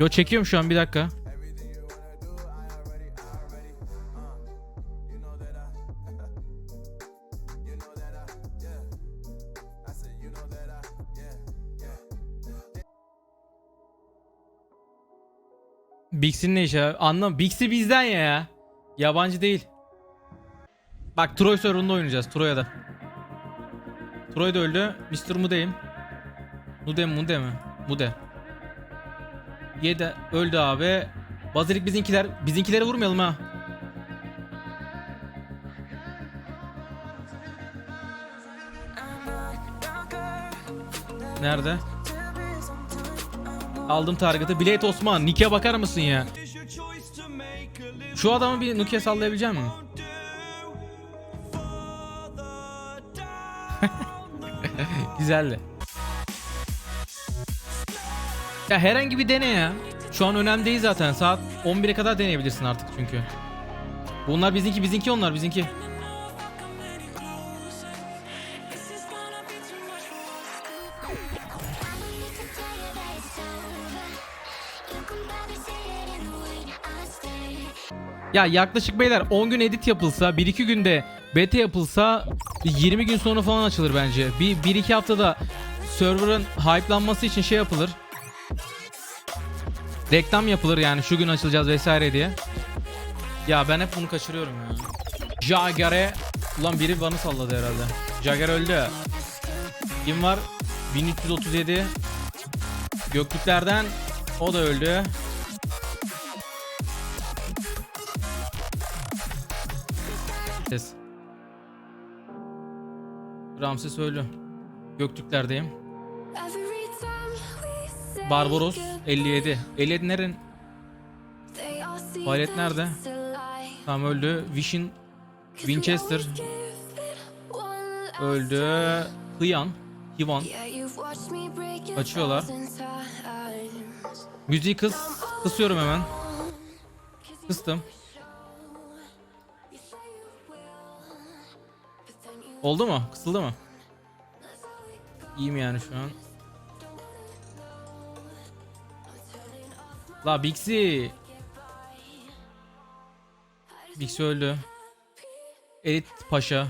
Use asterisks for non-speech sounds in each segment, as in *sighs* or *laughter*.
Yo çekiyorum şu an bir dakika. Bix'in ne işi? Anlam. Bix'i bizden ya ya. Yabancı değil. Bak Troy sorununda oynayacağız. Troy'a da. Troy da öldü. Mr. Mude'yim. Mude mi Mude mi? Mude. Yedi öldü abi. Bazilik bizinkiler. Bizinkileri vurmayalım ha. Nerede? Aldım target'ı. Blade Osman. Nick'e bakar mısın ya? Şu adamı bir Nuke sallayabilecek misin? *laughs* Güzeldi. Ya herhangi bir dene ya. Şu an önemli değil zaten. Saat 11'e kadar deneyebilirsin artık çünkü. Bunlar bizinki, bizinki onlar, bizinki. Ya yaklaşık beyler 10 gün edit yapılsa, 1-2 günde beta yapılsa 20 gün sonra falan açılır bence. Bir 1-2 haftada server'ın hype'lanması için şey yapılır. Reklam yapılır yani şu gün açılacağız vesaire diye. Ya ben hep bunu kaçırıyorum ya. Jagger'e Ulan biri bana salladı herhalde. Jagger öldü. Kim var? 1337 Göktürklerden o da öldü. Ses. Ramses ölü. Göktürklerdeyim. Barbaros 57. 57 nerenin? Violet nerede? Tam öldü. Vision Winchester öldü. Hıyan. Hivan. Açıyorlar. Müziği kıs. Kısıyorum hemen. Kıstım. Oldu mu? Kısıldı mı? İyiyim yani şu an. La Bixi. Bixi öldü. Elit Paşa.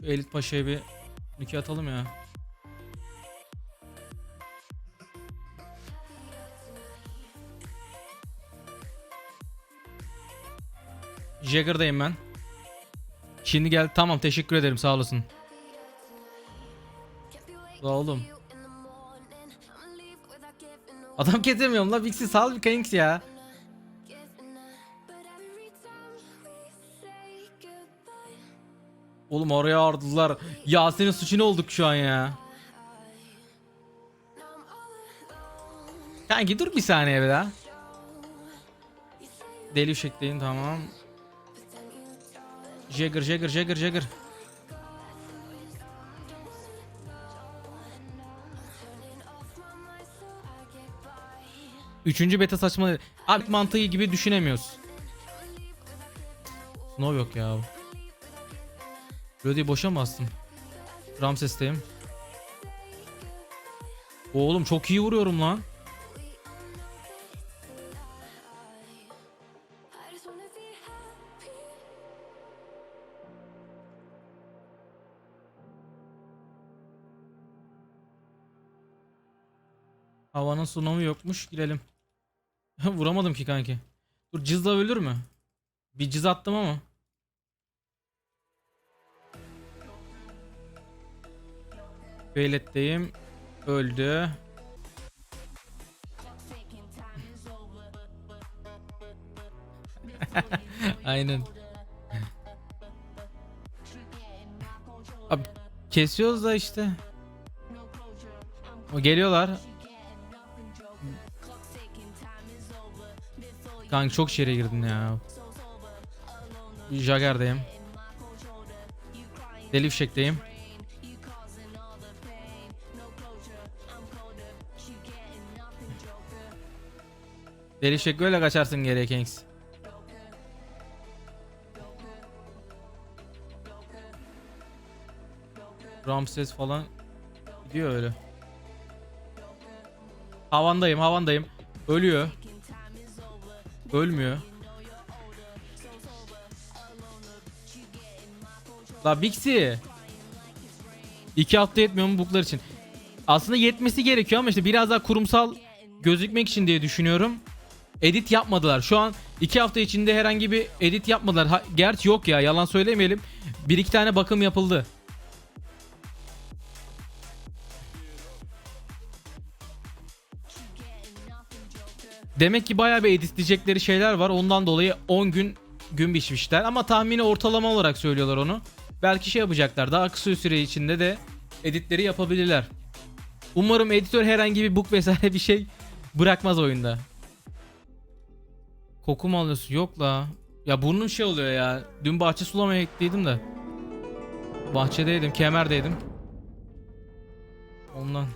Şu Elit Paşa'ya bir nükle atalım ya. Jagger'dayım ben. Şimdi gel. Tamam teşekkür ederim sağ olasın. La oğlum. Adam kesemiyorum la Bixi sal bir Kanks ya. Oğlum oraya ardılar. Ya senin suçu ne olduk şu an ya? Kanki dur bir saniye bir daha. Deli ışıklayın tamam. Jagger Jagger Jagger Jagger. Üçüncü beta saçma. Art mantığı gibi düşünemiyoruz. Snow yok ya. Rödi'yi boşa mı bastım? Ramses'teyim. Oğlum çok iyi vuruyorum lan. Havanın sunumu yokmuş. Girelim. *laughs* Vuramadım ki kanki. Dur cızla ölür mü? Bir cız attım ama. Beyletteyim. Öldü. *laughs* Aynen. Abi kesiyoruz da işte. O geliyorlar. Kanka çok şere girdin ya. Jagger'dayım. Deli fişekteyim. Deli fişek böyle kaçarsın geriye Kings. Ramses falan gidiyor öyle. Havandayım havandayım. Ölüyor. Ölmüyor. La Bixi. İki hafta yetmiyor mu buklar için? Aslında yetmesi gerekiyor ama işte biraz daha kurumsal gözükmek için diye düşünüyorum. Edit yapmadılar. Şu an iki hafta içinde herhangi bir edit yapmadılar. Ha, gerçi yok ya yalan söylemeyelim. Bir iki tane bakım yapıldı. Demek ki bayağı bir editleyecekleri şeyler var. Ondan dolayı 10 gün gün biçmişler. Ama tahmini ortalama olarak söylüyorlar onu. Belki şey yapacaklar. Daha kısa süre içinde de editleri yapabilirler. Umarım editör herhangi bir bug vesaire bir şey bırakmaz oyunda. Koku mu alıyorsun? Yok la. Ya burnum şey oluyor ya. Dün bahçe sulamaya gittiydim de. Bahçedeydim, kemerdeydim. Ondan.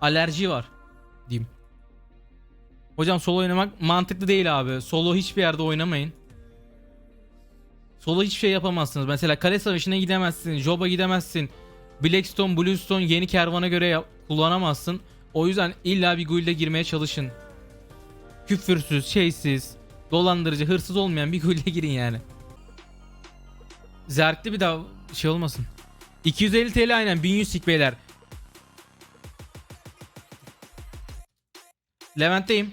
Alerji var. Diyeyim. Hocam solo oynamak mantıklı değil abi. Solo hiçbir yerde oynamayın. Solo hiçbir şey yapamazsınız. Mesela kale savaşına gidemezsin. Job'a gidemezsin. Blackstone, Bluestone yeni kervana göre yap- kullanamazsın. O yüzden illa bir guild'e girmeye çalışın. Küfürsüz, şeysiz, dolandırıcı, hırsız olmayan bir guild'e girin yani. Zerkli bir daha şey olmasın. 250 TL aynen 1100 sik beyler. Levent'teyim.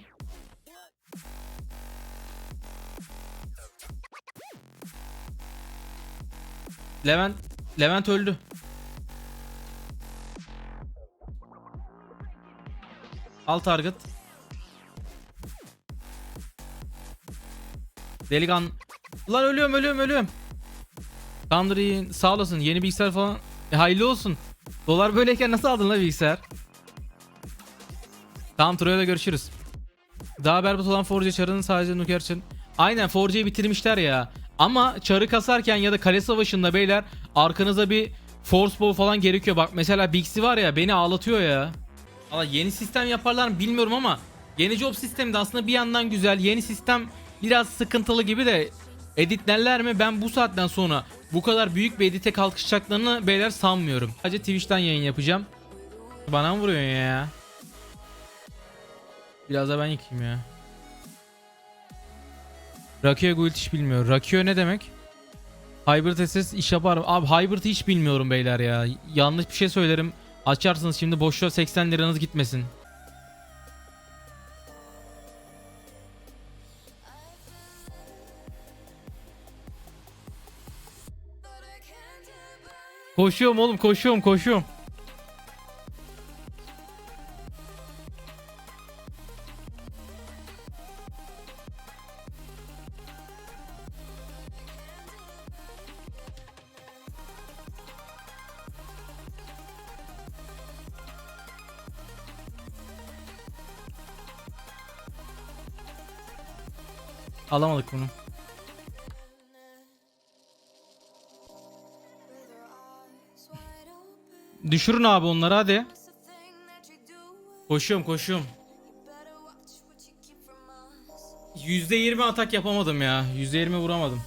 Levent Levent öldü. Al target. Delikan. Lan ölüyorum ölüyorum ölüyorum. Thunder'ın sağ olasın yeni bilgisayar falan. E, hayırlı olsun. Dolar böyleyken nasıl aldın la bilgisayar? Tamam Troya'da görüşürüz. Daha berbat olan Forge çarının sadece Nuker için. Aynen Forge'yi bitirmişler ya. Ama çarı kasarken ya da kale savaşında beyler arkanıza bir force bow falan gerekiyor. Bak mesela Bixi var ya beni ağlatıyor ya. Valla yeni sistem yaparlar mı bilmiyorum ama yeni job sistemi de aslında bir yandan güzel. Yeni sistem biraz sıkıntılı gibi de editlerler mi? Ben bu saatten sonra bu kadar büyük bir edite kalkışacaklarını beyler sanmıyorum. Sadece Twitch'ten yayın yapacağım. Bana mı vuruyorsun ya? Biraz da ben yıkayayım ya. Rakio Guild hiç bilmiyor. Rakio ne demek? Hybrid SS iş yapar mı? Abi Hybrid hiç bilmiyorum beyler ya. Yanlış bir şey söylerim. Açarsınız şimdi boşluğa 80 liranız gitmesin. Koşuyorum oğlum koşuyorum koşuyorum. Alamadık bunu. Düşürün abi onları hadi. Koşuyorum koşuyorum. %20 atak yapamadım ya. %20 vuramadım.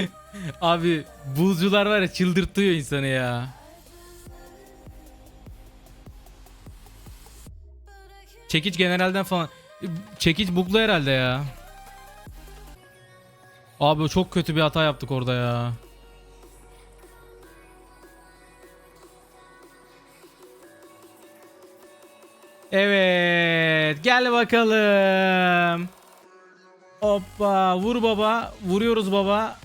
*laughs* Abi buzcular var ya çıldırtıyor insanı ya. Çekiç generalden falan. Çekiç buglu herhalde ya. Abi çok kötü bir hata yaptık orada ya. Evet, gel bakalım. Hoppa, vur baba. Vuruyoruz baba.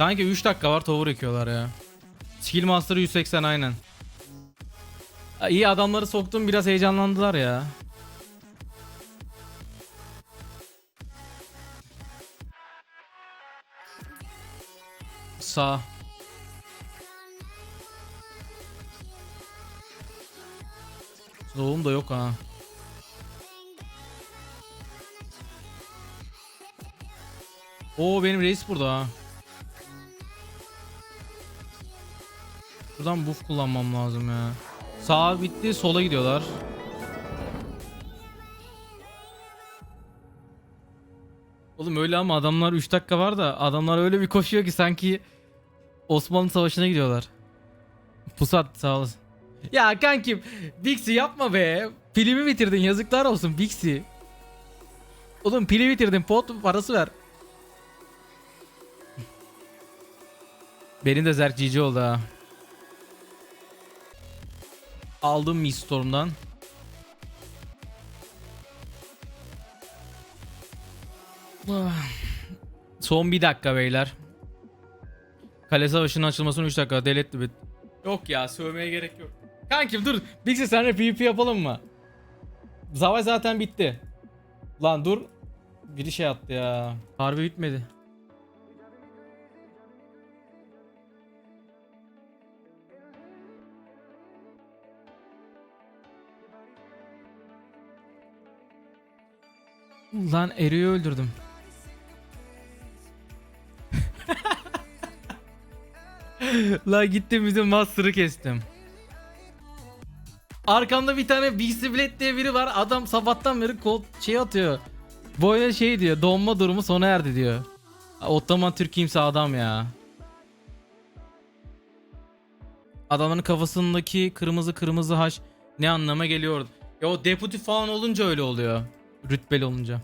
Kanka 3 dakika var tower ekiyorlar ya. Skill Master 180 aynen. İyi adamları soktum biraz heyecanlandılar ya. Sağ. Doğum da yok ha. Oo benim reis burada ha. Buradan buff kullanmam lazım ya. Sağ bitti sola gidiyorlar. Oğlum öyle ama adamlar 3 dakika var da adamlar öyle bir koşuyor ki sanki Osmanlı Savaşı'na gidiyorlar. Pusat sağ olasın. Ya kankim Bixi yapma be. Pilimi bitirdin yazıklar olsun Bixi. Oğlum pili bitirdin pot parası ver. Benim de zerk GG oldu ha. Aldım Mi Storm'dan. Ah. *sighs* Son bir dakika beyler. Kale savaşının açılmasına 3 dakika deletti bit. Yok ya sövmeye gerek yok. Kankim dur. Bixi senle PvP yapalım mı? Savaş zaten bitti. Lan dur. Biri şey attı ya. Harbi bitmedi. Lan Eri'yi öldürdüm. *laughs* Lan gittim bizim Master'ı kestim. Arkamda bir tane Bixiblet diye biri var. Adam sabahtan beri kod şey atıyor. Böyle şey diyor. Donma durumu sona erdi diyor. Ottoman Türk kimse adam ya. Adamların kafasındaki kırmızı kırmızı haş ne anlama geliyor? Ya o deputy falan olunca öyle oluyor. Rütbeli olunca.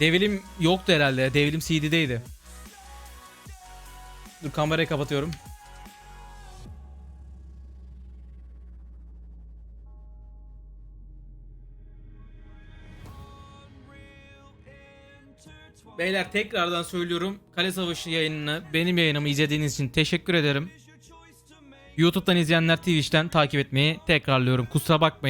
Devilim yoktu herhalde. Devilim CD'deydi. Dur kamerayı kapatıyorum. Beyler tekrardan söylüyorum. Kale Savaşı yayınını, benim yayınımı izlediğiniz için teşekkür ederim. YouTube'dan izleyenler Twitch'ten takip etmeyi tekrarlıyorum. Kusura bakmayın.